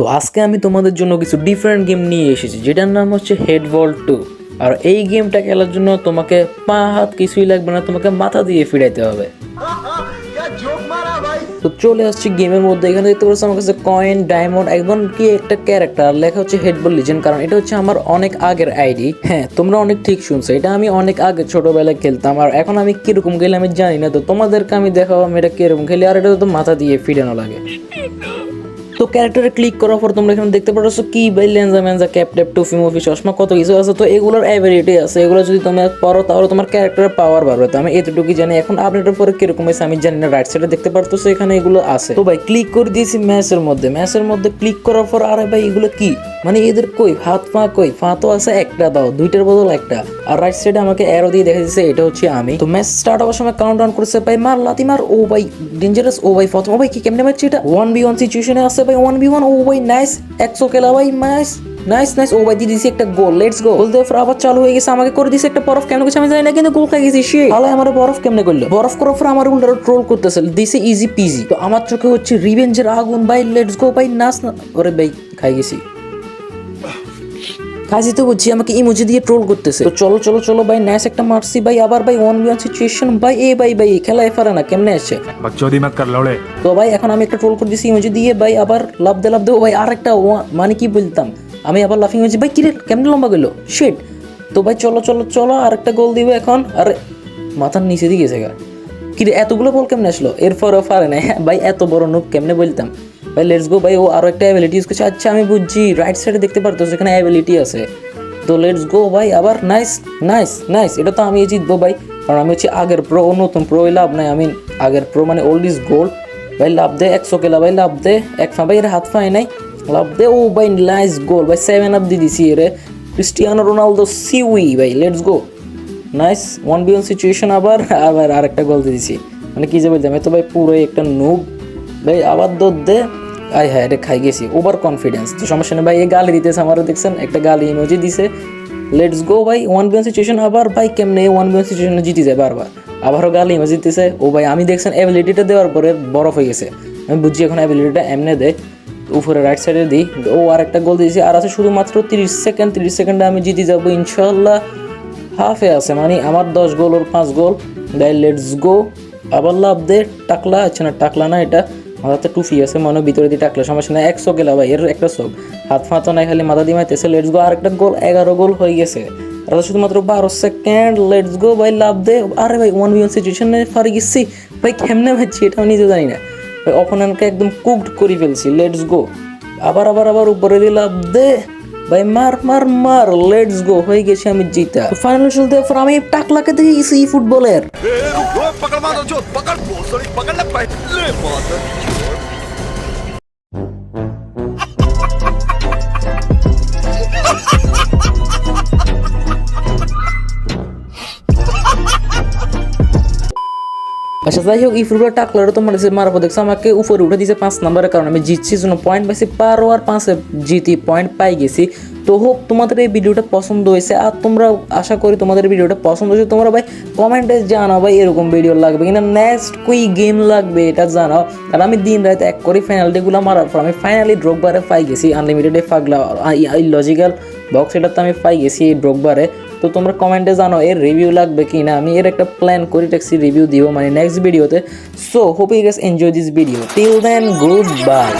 তো আজকে আমি তোমাদের জন্য কিছু ডিফারেন্ট গেম নিয়ে এসেছি, যেটার নাম হচ্ছে হেড বল টু আর এই গেমটা খেলার জন্য তোমাকে পা হাত কিছুই লাগবে না, তোমাকে মাথা দিয়ে ফিরাইতে হবে। তো চলে আসছি গেমের মধ্যে, এখানে দেখতে পাচ্ছ আমার কাছে কয়েন ডায়মন্ড একদম কি একটা ক্যারেক্টার লেখা হচ্ছে হেডবল লিজেন্ড কারণ এটা হচ্ছে আমার অনেক আগের আইডি হ্যাঁ তোমরা অনেক ঠিক শুনছো, এটা আমি অনেক আগে ছোটবেলায় খেলতাম, আর এখন আমি কীরকম খেলে আমি জানি না, তো তোমাদেরকে আমি দেখাবো আমি এটা কীরকম খেলি, আর এটা তো মাথা দিয়ে ফিরানো লাগে। তো ক্যারেক্টারে ক্লিক করার পর তোমরা এখানে দেখতে পাচ্ছ কি বাই লেন্সা মেনজা ক্যাপ ট্যাপ টুফি মুফি চশমা কত কিছু আছে। তো এগুলোর অ্যাবিলিটি আছে। এগুলো যদি তোমরা পড়ো তাহলে তোমার ক্যারেক্টারের পাওয়ার বাড়বে। তো আমি এতটুকুই জানি। এখন আপডেটের পরে কীরকম হয়েছে আমি জানি না। রাইট সাইডে দেখতে পারতো এখানে এগুলো আছে। তো ভাই ক্লিক করে দিয়েছি ম্যাচের মধ্যে। ম্যাচের মধ্যে ক্লিক করার পর আরে ভাই এগুলো কি? মানে এদের কই? হাত পা কই? পা তো আছে একটা দাও, দুইটার বদল একটা। আর রাইট সাইডে আমাকে অ্যারো দিয়ে দেখা দিচ্ছে এটা হচ্ছে আমি। তো ম্যাচ স্টার্ট হওয়ার সময় কাউন্ট ডাউন করেছে ভাই। মার লাতি মার, ও ভাই ডেঞ্জারাস ও ভাই ও ভাই, কি কেমনে মারছে এটা? ওয়ান বি ওয়ান সিচুয়েশনে আছে ভাই ওয়ান বি ওয়ান ও ভাই নাইস একশো খেলা ভাই নাইস নাইস নাইস ও ভাই, দিয়ে দিছি একটা গোল লেটস গো গোল দেওয়ার আবার চালু হয়ে গেছে, আমাকে করে দিছে একটা বরফ, কেমন করছে আমি জানি না, কিন্তু গোল খাই গেছি সে আলাই আমার বরফ কেমনে করল? বরফ করার পর আমার উল্টারও ট্রোল করতেছে দিছে ইজি পিজি তো আমার চোখে হচ্ছে রিভেঞ্জের আগুন, ভাই লেটস গো ভাই নাস না ওরে ভাই, খাই গেছি। কাজী তো বুঝছি আমাকে ইমোজি দিয়ে ট্রোল করতেছে। তো চলো চলো চলো ভাই ন্যাশ একটা মারছি ভাই আবার ভাই ওয়ান ওয়ান সিচুয়েশন ভাই এ ভাই ভাই খেলা এফারা না কেমনে আসছে তো ভাই এখন আমি একটা ট্রোল করে দিছি ইমোজি দিয়ে ভাই আবার লাভ দে লাভ দেবো ভাই আর একটা মানে কি বলতাম? আমি আবার লাফিং হয়েছি ভাই কিরে কেমনে লম্বা গেলো? শেট তো ভাই চলো চলো চলো আর একটা গোল দিব এখন। আর মাথার নিচে দিয়ে গেছে গা। কিরে এতগুলো বল কেমনে আসলো? এরপরও পারে না হ্যাঁ, ভাই এত বড় নুক কেমনে বলতাম? ভাই লেটস গো ভাই, ও আরও একটা অ্যাবিলিটি ইউজ করছে। আচ্ছা আমি বুঝছি রাইট সাইডে দেখতে পারতো, সেখানে অ্যাবিলিটি আছে। তো লেটস গো ভাই, আবার নাইস নাইস নাইস এটা তো আমি জিতবো, ভাই। কারণ আমি হচ্ছে আগের প্রো নতুন প্রো লাভ নাই। আমি আগের প্রো মানে ওল্ড ইজ গোল্ড ভাই, লাভ দে, একশো কেলা ভাই, লাভ দে, এক ফা ভাই, এর হাত ফাই নাই। লাভ দে, ও ভাই নাইস গোল ভাই সেভেন আপ দিয়ে দিছি এরে। ক্রিস্টিয়ানো রোনালদো সিউই ভাই let's go nice one v one situation আবার আবার আরেকটা গোল দিয়ে দিছি। মানে কি যে বলতাম তো ভাই পুরোই একটা নুব ভাই আবার দৌড় দে। আই হ্যাঁ এটা খাই গেছি। ওভার কনফিডেন্স তো সমস্যা নেই ভাই, এই গালি দিতেছে আমারও, দেখছেন? একটা গালি ইমোজি দিছে। লেটস গো ভাই ওয়ান বি ওয়ান সিচুয়েশন আবার। ভাই, কেমনে ওয়ান বি ওয়ান সিচুয়েশনে জিতে যায় বারবার? আবারও গালি ইমোজি দিতেছে। ও ভাই, আমি দেখছেন অ্যাবিলিটিটা দেওয়ার পরে বরফ হয়ে গেছে। আমি বুঝছি এখন অ্যাবিলিটিটা এমনে দেয়। উপরে রাইট সাইডে দিই। ও আর একটা গোল দিয়েছি। আর আছে শুধুমাত্র তিরিশ সেকেন্ড তিরিশ সেকেন্ডে আমি জিতে যাব ইনশাল্লাহ হাফে আছে মানে আমার দশ গোল ওর পাঁচ গোল গাই লেটস গো আবার লাভ দে। টাকলা আচ্ছা না, টাকলা না এটা। মাথাতে টুফি আছে, মনে ভিতরে দিয়ে টাকলে সমস্যা না একশো গেলা ভাই, এর একটা শোক হাত ফাঁতো নাই, খালি মাথা দিয়ে মাইতেছে লেটস গো আর একটা গোল এগারো গোল হয়ে গেছে। আর শুধুমাত্র বারো সেকেন্ড লেটস গো ভাই, লাভ দে। আরে ভাই ওয়ান বিওয়ান সিচুয়েশনে ফারি গেছি ভাই, কেমনে ভাবছি এটা আমি নিজে জানি না। ভাই অপোনেন্টকে একদম কুকড করে ফেলছি লেটস গো আবার আবার আবার উপরে দিয়ে লাভ দে। ভাই, মার মার মার লেটস গো হয়ে গেছে আমি জিতা। ফাইনাল চলতে পর আমি টাকলাকে দেখে গেছি ফুটবলের। আচ্ছা যাই হোক, এই ফুটবল টাকলারও তো মারছে মারার পর দেখছ? আমাকে উপরে উঠে দিয়েছে পাঁচ নাম্বারের কারণে। আমি জিতছি, জন্য পয়েন্ট পাইছি বারো আর পাঁচে জিতি পয়েন্ট পাই গেছি। তো হোক, তোমাদের এই ভিডিওটা পছন্দ হয়েছে, আর তোমরা আশা করি তোমাদের ভিডিওটা পছন্দ হয়েছে। তোমরা ভাই কমেন্টে জানাও ভাই, এরকম ভিডিও লাগবে কিনা। নেক্সট কুই গেম লাগবে, এটা জানাও। আর আমি দিন রাত এক করি পেনাল্টিগুলো মারার পর আমি ফাইনালি ড্রগবারে পাই গেছি আনলিমিটেডে ফাগলা লজিক্যাল বক্স এটা তো আমি পাই গেছি এই ড্রগবারে তো তোমরা কমেন্টে জানো, এর রিভিউ লাগবে কি না আমি এর একটা প্ল্যান করি ট্যাক্সি রিভিউ দিব মানে নেক্সট ভিডিওতে so hope you guess enjoy this video till then good bye